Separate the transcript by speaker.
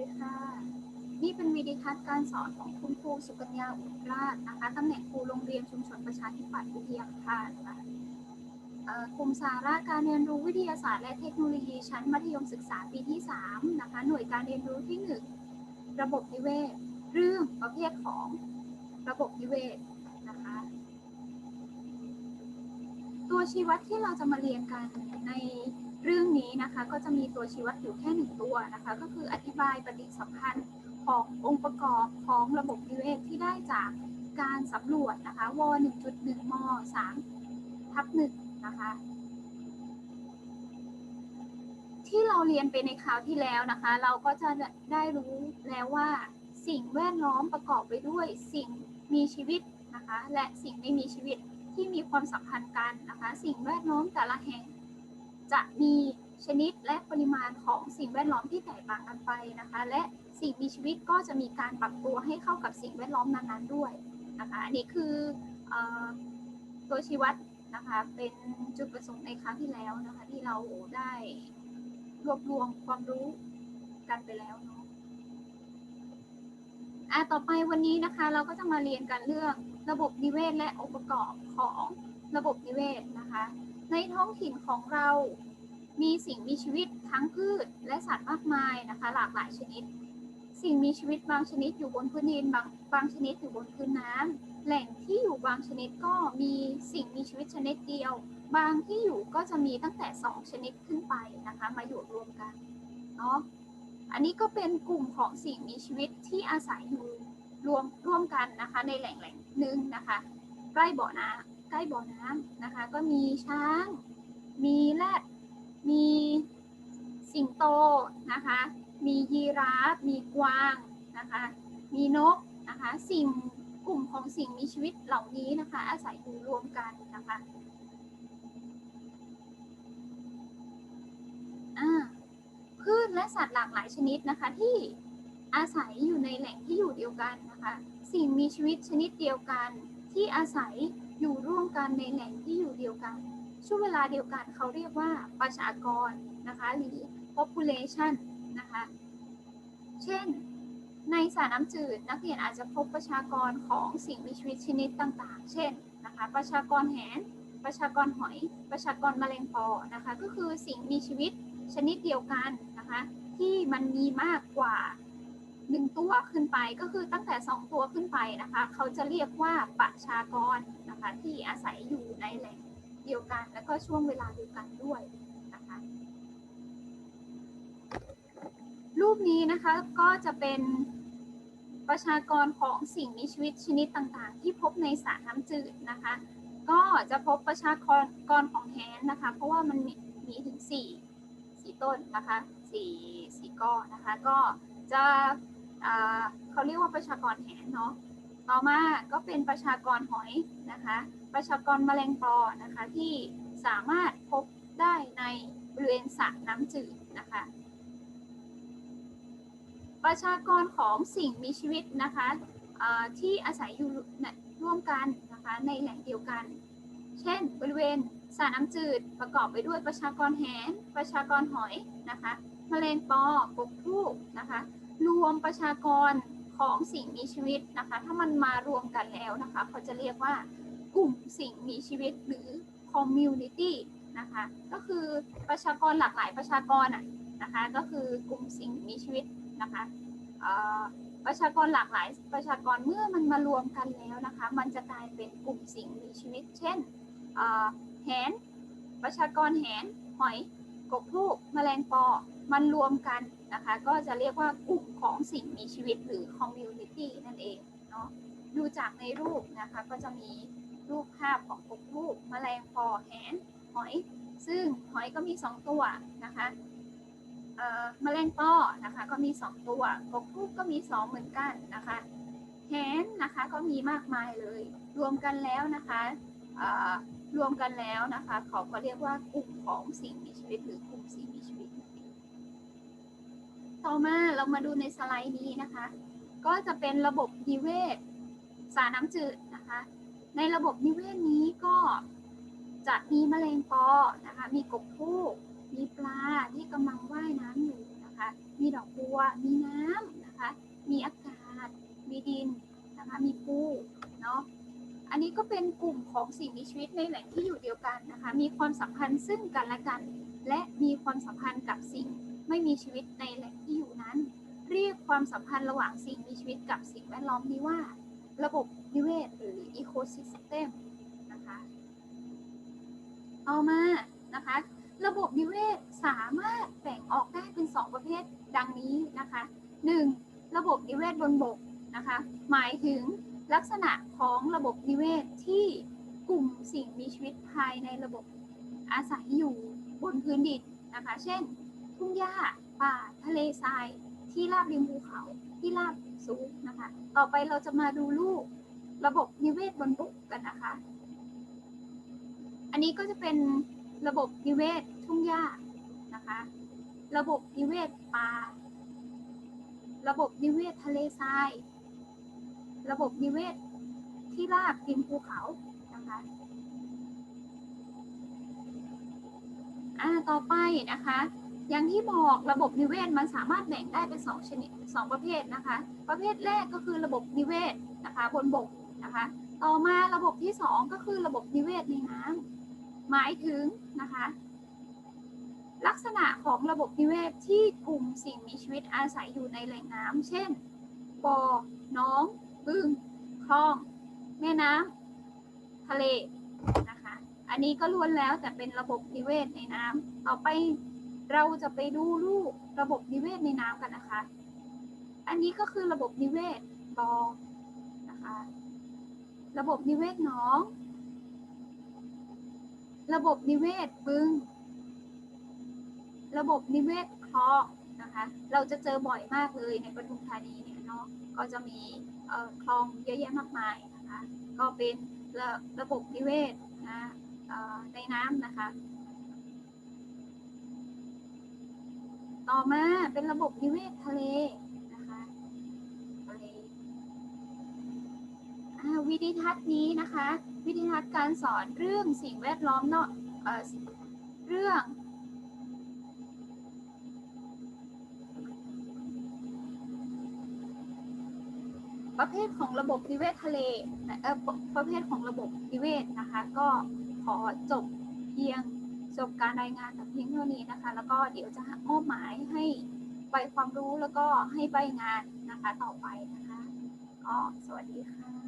Speaker 1: ดีค่ะ นี่เป็นวิดีทัศน์การสอนของคุณครูสุกัญญาอุตราชนะคะตำแหน่งครูโรงเรียนชุมชนประชาธิปัตย์วิทยาคารค่ะกลุ่มสาระการเรียนรู้วิทยาศาสตร์และเทคโนโลยีชั้นมัธยมศึกษาปีที่ 3 นะคะ หน่วยการเรียนรู้ที่ 1 ระบบนิเวศ เรื่องประเภทของระบบนิเวศนะคะ ตัวชี้วัดที่เราจะมาเรียนกันใน เรื่องนี้นะคะก็จะมีตัวชี้วัดอยู่แค่หนึ่งตัวนะคะ ก็คืออธิบายปฏิสัมพันธ์ขององค์ประกอบของระบบนิเวศที่ได้จากการสำรวจนะคะว1.1ม3ทับ1นะคะ ที่เราเรียนไปในคราวที่แล้วนะคะ เราก็จะได้รู้แล้วว่าสิ่งแวดล้อมประกอบไปด้วยสิ่งมีชีวิตนะคะ และสิ่งไม่มีชีวิตที่มีความสัมพันธ์กันนะคะ สิ่งแวดล้อมแต่ละแห่ง จะมีชนิดและปริมาณของสิ่งแวดล้อมที่แตกต่างกันไปนะคะ และสิ่งมีชีวิตก็จะมีการปรับตัวให้เข้ากับสิ่งแวดล้อมนั้นๆด้วยนะคะอันนี้คือออตัวชี้วัดนะคะเป็นจุดประสงค์ในครั้งที่แล้วนะคะที่เราได้รวบรวมความรู้กันไปแล้วเนาะอะต่อไปวันนี้นะคะเราก็จะมาเรียนกันเรื่องระบบนิเวศและองค์ประกอบของระบบนิเวศนะคะ ในท้องถิ่นของเรามีสิ่งมีชีวิตทั้งพืชและสัตว์มากมายนะคะ หลากหลายชนิด สิ่งมีชีวิตบางชนิดอยู่บนพื้นดินบางบางชนิดอยู่บนพื้นน้ำแหล่งที่อยู่บางชนิดก็มีสิ่งมีชีวิตชนิดเดียว บางที่อยู่ก็จะมีตั้งแต่ 2 ชนิดขึ้นไปนะคะ มาอยู่รวมกันเนาะอันนี้ก็เป็นกลุ่มของสิ่งมีชีวิตที่อาศัยอยู่รวมร่วมกันนะคะ ในแหล่งแหล่งหนึ่งนะคะ ใกล้บ่อน้ำ ใกล้บ่อน้ำนะคะ ก็มีช้าง มีแรดมีสิงโตนะคะ มียีราฟ มีกวางนะคะ มีนกนะคะ สิ่งกลุ่มของสิ่งมีชีวิตเหล่านี้นะคะ อาศัยอยู่รวมกันนะคะอ่าพืชและสัตว์หลากหลายชนิดนะคะ ที่อาศัยอยู่ในแหล่งที่อยู่เดียวกันนะคะ สิ่งมีชีวิตชนิดเดียวกันที่อาศัย อยู่ร่วมกันในแหล่งที่อยู่เดียวกัน ช่วงเวลาเดียวกันเขาเรียกว่าประชากรนะคะหรือ population นะคะเช่น ในสระน้ำจืดนักเรียนอาจจะพบประชากรของสิ่งมีชีวิตชนิดต่าง ๆ เช่นนะคะประชากรแหนประชากรหอย ประชากรแมลงปอนะคะก็คือสิ่งมีชีวิตชนิดเดียวกันนะคะที่มันมีมากกว่า หนึ่งตัวขึ้นไปก็คือตั้งแต่ 2 ตัวขึ้นไปนะคะ เขาจะเรียกว่าประชากรนะคะที่อาศัยอยู่ในแหล่งเดียวกัน แล้วก็ช่วงเวลาเดียวกันด้วยนะคะรูปนี้นะคะก็จะเป็นประชากรของสิ่งมีชีวิตชนิดต่างๆ ที่พบในสระน้ำจืดนะคะ ก็จะพบประชากรกรของแฮนนะคะ เพราะว่ามันมีถึง4 4ต้นนะคะ4 4ก้อนนะคะ ก็จะ เขาเรียกว่าประชากรแหนเนาะต่อมาก็เป็นประชากรหอยนะคะ ประชากรแมลงปอนะคะที่สามารถพบได้ในบริเวณสระน้ำจืดนะคะ ประชากรของสิ่งมีชีวิตนะคะที่อาศัยอยู่ร่วมกันนะคะในแหล่งเดียวกัน เช่น บริเวณสระน้ำจืดประกอบไปด้วยประชากรแหน ประชากรหอยนะคะ แมลงปอกบทูกนะคะ รวมประชากรของสิ่งมีชีวิตนะคะ ถ้ามันมารวมกันแล้วนะคะเขาจะเรียกว่ากลุ่มสิ่งมีชีวิตหรือ community นะคะ ก็คือประชากรหลากหลายประชากรอะนะคะ ก็คือกลุ่มสิ่งมีชีวิตนะคะประชากรหลากหลายประชากรเมื่อมันมารวมกันแล้วนะคะ มันจะกลายเป็นกลุ่มสิ่งมีชีวิต เช่นแหนประชากรแหนหอย กบทูกแมลงปอ มันรวมกันนะคะ ก็จะเรียกว่ากลุ่มของสิ่งมีชีวิตหรือ community นั่นเองเนาะดูจากในรูปนะคะ ก็จะมีรูปภาพของกบทูกแมลงปอแหนหอย ซึ่งหอยก็มี 2 ตัวนะคะเอ่อแมลงปอนะคะก็มี 2 ตัวกบทูกก็มี 2 เหมือนกันนะคะแหนนะคะก็มีมากมายเลย รวมกันแล้วนะคะ รวมกันแล้วนะคะ เขาก็เรียกว่ากลุ่มของสิ่งมีชีวิตหรือกลุ่มสิ่งมีชีวิต ต่อมาเรามาดูในสไลด์นี้นะคะ ก็จะเป็นระบบนิเวศสารน้ำจืดนะคะ ในระบบนิเวศนี้ก็จะมีแมลงปอนะคะ มีกบพูกมีปลาที่กำลังว่ายน้ำอยู่นะคะ มีดอกบัว มีน้ำนะคะ มีอากาศ มีดินนะคะ มีปูเนาะ อันนี้ก็เป็นกลุ่มของสิ่งมีชีวิตในแหล่งที่อยู่เดียวกันนะคะ มีความสัมพันธ์ซึ่งกันและกัน และมีความสัมพันธ์กับสิ่งไม่มีชีวิตในแหล่งที่อยู่นั้น เรียกความสัมพันธ์ระหว่างสิ่งมีชีวิตกับสิ่งแวดล้อมนี้ว่า ระบบนิเวศหรือ ecosystem นะคะต่อมานะคะ ระบบนิเวศสามารถแบ่งออกได้เป็น 2 ประเภทดังนี้นะคะ 1. ระบบนิเวศบนบก นะคะ หมายถึงลักษณะของระบบนิเวศที่กลุ่มสิ่งมีชีวิตภายในระบบอาศัยอยู่บนพื้นดินนะคะ เช่น ทุ่งหญ้าป่าทะเลทรายที่ราบริมภูเขาที่ราบสูงนะคะ ต่อไปเราจะมาดูรูประบบนิเวศบนบกกันนะคะ อันนี้ก็จะเป็นระบบนิเวศทุ่งหญ้านะคะ ระบบนิเวศป่า ระบบนิเวศทะเลทราย ระบบนิเวศที่ราบริมภูเขานะคะอ่าต่อไปนะคะ อย่างที่บอกระบบนิเวศมันสามารถแบ่งได้เป็นสองชนิดสองประเภทนะคะ ประเภทแรกก็คือระบบนิเวศนะคะบนบกนะคะ ต่อมาระบบที่สองก็คือระบบนิเวศในน้ำหมายถึงนะคะลักษณะของระบบนิเวศที่กลุ่มสิ่งมีชีวิตอาศัยอยู่ในแหล่งน้ำเช่นบ่อน้อง บึงคลอง แม่น้ำทะเลนะคะ อันนี้ก็ล้วนแล้วแต่เป็นระบบนิเวศในน้ำต่อไปเราจะไปดูรูประบบนิเวศในน้ำกันนะคะ อันนี้ก็คือระบบนิเวศบอนะคะ ระบบนิเวศหนอง ระบบนิเวศบึง ระบบนิเวศคลองนะคะ เราจะเจอบ่อยมากเลยในปทุมธานีเนี่ยเนาะ ก็จะมี คลองเยอะแยะมากมายนะคะ ก็เป็นระระบบนิเวศนะในน้ำนะคะ ต่อมาเป็นระบบนิเวศทะเลนะคะทะเลวิดีทัศน์นี้นะคะ วิดีทัศน์การสอนเรื่องสิ่งแวดล้อมเนาะเอ่อเรื่อง ประเภทของระบบนิเวศทะเลเอ่อประเภทของระบบนิเวศนะคะ ก็ขอจบเพียงจบการรายงานแต่เพียงเท่านี้นะคะ แล้วก็เดี๋ยวจะมอบหมายให้ใบความรู้แล้วก็ให้ใบงานนะคะต่อไปนะคะ ก็สวัสดีค่ะ